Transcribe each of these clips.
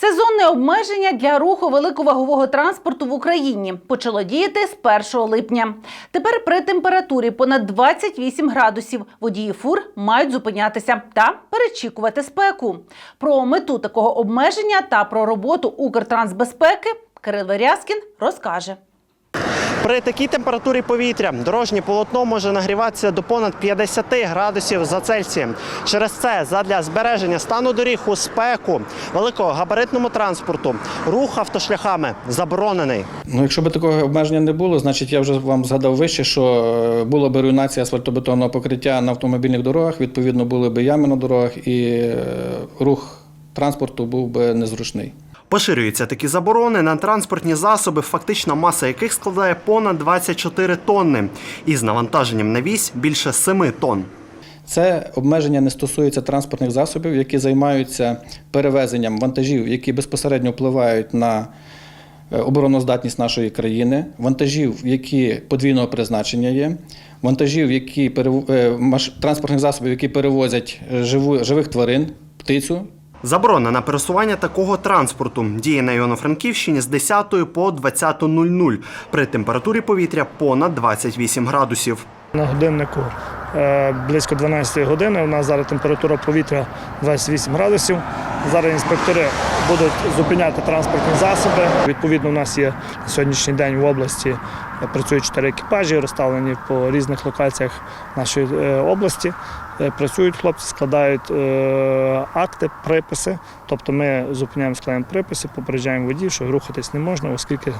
Сезонне обмеження для руху великовагового транспорту в Україні почало діяти з 1 липня. Тепер при температурі понад 28 градусів водії фур мають зупинятися та перечікувати спеку. Про мету такого обмеження та про роботу Укртрансбезпеки Кирил Верязкін розкаже. При такій температурі повітря дорожнє полотно може нагріватися до понад 50 градусів за Цельсієм. Через це задля збереження стану доріг у спеку великого габаритному транспорту рух автошляхами заборонений. Ну, якщо б такого обмеження не було, значить я вже вам згадав вище, що е, була б руйнація асфальтобетонного покриття на автомобільних дорогах, відповідно, були б ями на дорогах, і е, рух транспорту був би незручний. Поширюються такі заборони на транспортні засоби, фактична маса яких складає понад 24 тонни, із навантаженням на вісь більше 7 тонн. Це обмеження не стосується транспортних засобів, які займаються перевезенням вантажів, які безпосередньо впливають на е, обороноздатність нашої країни, вантажів, які подвійного призначення є, вантажів, які е, транспортних засобів, які перевозять живих тварин, птицю Заборона на пересування такого транспорту діє на Івано-Франківщині з 10 по 20.00 при температурі повітря понад 28 градусів. На годиннику е, близько 12 години. У нас зараз температура повітря 28 градусів. Зараз інспектори будуть зупиняти транспортні засоби. Відповідно, у нас є на сьогоднішній день в області е, працюють чотири екіпажі, розставлені по різних локаціях нашої е, області. Е, Працюють хлопці, складають е, акти, приписи. Тобто ми зупиняємо, складаємо приписи, попереджаємо водіїв, що рухатись не можна, оскільки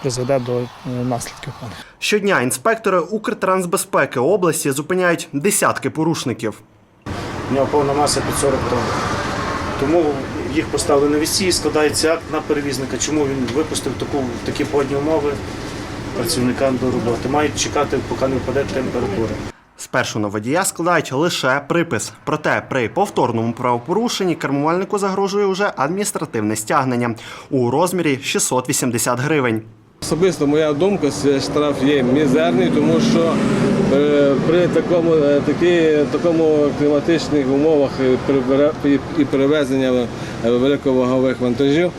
призведе до е, наслідків. Щодня інспектори Укртрансбезпеки області зупиняють десятки порушників. У нього повна маса під 40 тонн. Тому їх поставили на вісі і складається акт на перевізника. Чому він випустив таку, такі погодні умови працівникам до роботи. Мають чекати, поки не впаде температура. Спершу на водія складають лише припис. Проте при повторному правопорушенні кермувальнику загрожує вже адміністративне стягнення у розмірі 680 гривень. Особисто моя думка, штраф є мізерний, тому що е, при такому, е, такі, такому кліматичних умовах і- перевезення е, великовагових вантажів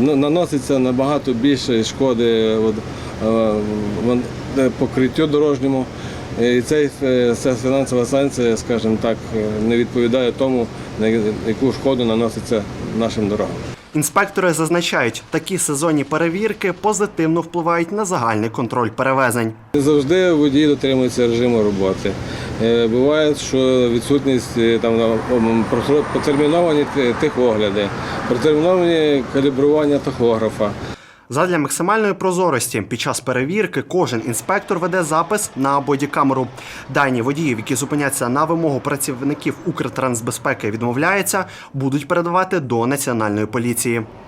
наноситься набагато більше шкоди покриттю дорожньому. І цей, е, ця фінансова санкція, скажімо так, е, не відповідає тому, на яку шкоду наноситься нашим дорогам. Інспектори зазначають, такі сезонні перевірки позитивно впливають на загальний контроль перевезень. Не завжди водії дотримуються режиму роботи. Е, Буває, що відсутність е, там т- тихогляди, протерміновані калібрування тахографа. Задля максимальної прозорості під час перевірки кожен інспектор веде запис на бодікамеру. Дані водіїв, які зупиняться на вимогу працівників Укртрансбезпеки, відмовляються, будуть передавати до національної поліції.